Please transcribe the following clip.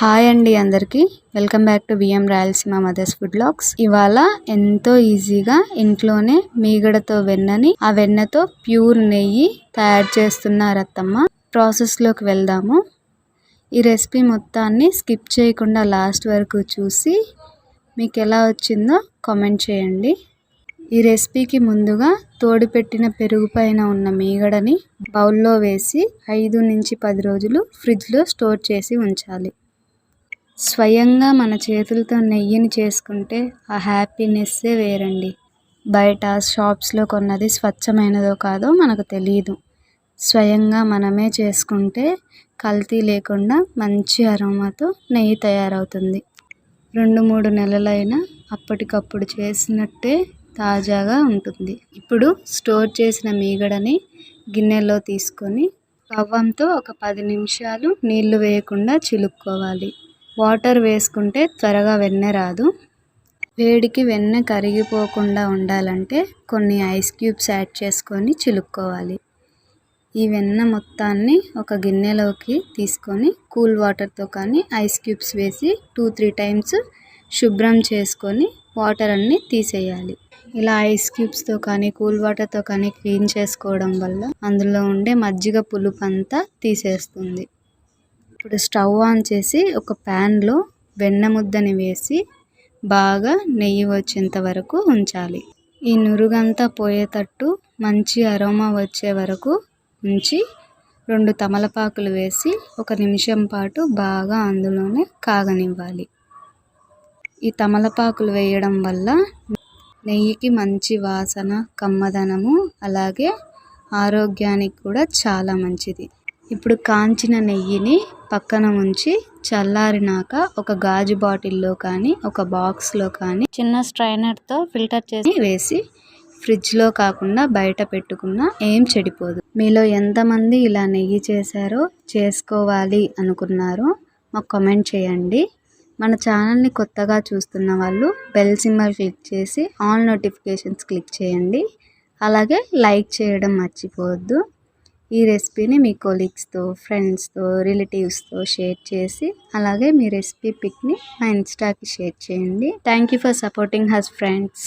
Hi అండి అందరికీ. Welcome back to BM Rayalaseema mothers food blogs. ఇవాళ ఎంతో ఈజీగా ఇంట్లోనే మీగడతో వెన్నని ఆ వెన్నతో ప్యూర్ నెయ్యి తయారు చేస్తున్నారు అత్తమ్మ ప్రాసెస్లోకి వెళ్దాము. ఈ రెసిపీ మొత్తాన్ని స్కిప్ చేయకుండా లాస్ట్ వరకు చూసి మీకు ఎలా వచ్చిందో కామెంట్ చేయండి. ఈ రెసిపీకి ముందుగా తోడుపెట్టిన పెరుగు పైన ఉన్న మీగడని బౌల్లో వేసి ఐదు నుంచి పది రోజులు ఫ్రిడ్జ్లో స్టోర్ చేసి ఉంచాలి. స్వయంగా మన చేతులతో నెయ్యిని చేసుకుంటే ఆ హ్యాపీనెస్సే వేరండి. బయట షాప్స్లో కొన్నది స్వచ్ఛమైనదో కాదో మనకు తెలియదు స్వయంగా మనమే చేసుకుంటే కల్తీ లేకుండా మంచి అరోమాతో నెయ్యి తయారవుతుంది. రెండు మూడు నెలలైనా అప్పటికప్పుడు చేసినట్టే తాజాగా ఉంటుంది. ఇప్పుడు స్టోర్ చేసిన మీగడని గిన్నెలో తీసుకొని రవ్వంతో ఒక పది నిమిషాలు నీళ్ళు వేయకుండా చిలుక్కోవాలి. వాటర్ వేసుకుంటే త్వరగా వెన్న రాదు. వేడికి వెన్న కరిగిపోకుండా ఉండాలంటే కొన్ని ఐస్ క్యూబ్స్ యాడ్ చేసుకొని చిలుక్కోవాలి. ఈ వెన్న మొత్తాన్ని ఒక గిన్నెలోకి తీసుకొని కూల్ వాటర్తో కానీ ఐస్ క్యూబ్స్ వేసి టూ త్రీ టైమ్స్ శుభ్రం చేసుకొని వాటర్ అన్నీ తీసేయాలి. ఇలా ఐస్ క్యూబ్స్తో కానీ కూల్ వాటర్తో కానీ క్లీన్ చేసుకోవడం వల్ల అందులో ఉండే మజ్జిగ పులుపు అంతా తీసేస్తుంది. ఇప్పుడు స్టవ్ ఆన్ చేసి ఒక ప్యాన్లో వెన్న ముద్దని వేసి బాగా నెయ్యి వచ్చేంత వరకు ఉంచాలి. ఈ నురుగంతా పోయేటట్టు మంచి అరోమా వచ్చే వరకు ఉంచి రెండు తమలపాకులు వేసి ఒక నిమిషం పాటు బాగా అందులోనే కాగనివ్వాలి. ఈ తమలపాకులు వేయడం వల్ల నెయ్యికి మంచి వాసన కమ్మదనము అలాగే ఆరోగ్యానికి కూడా చాలా మంచిది. ఇప్పుడు కాంచిన నెయ్యిని పక్కన ఉంచి చల్లారినాక ఒక గాజు బాటిల్లో కానీ ఒక బాక్స్లో కానీ చిన్న స్ట్రైనర్తో ఫిల్టర్ చేసి వేసి ఫ్రిడ్జ్లో కాకుండా బయట పెట్టుకున్నా ఏం చెడిపోదు. మీలో ఎంతమంది ఇలా నెయ్యి చేశారో చేసుకోవాలి అనుకున్నారో మాకు కామెంట్ చేయండి. మన ఛానల్ని కొత్తగా చూస్తున్న వాళ్ళు బెల్ సింబల్ క్లిక్ చేసి ఆల్ నోటిఫికేషన్స్ క్లిక్ చేయండి. అలాగే లైక్ చేయడం మర్చిపోవద్దు. ఈ రెసిపీని మీ కొలీగ్స్తో ఫ్రెండ్స్తో రిలేటివ్స్తో షేర్ చేసి అలాగే మీ రెసిపీ పిక్ని మా ఇన్స్టాకి షేర్ చేయండి. Thank you for supporting us friends.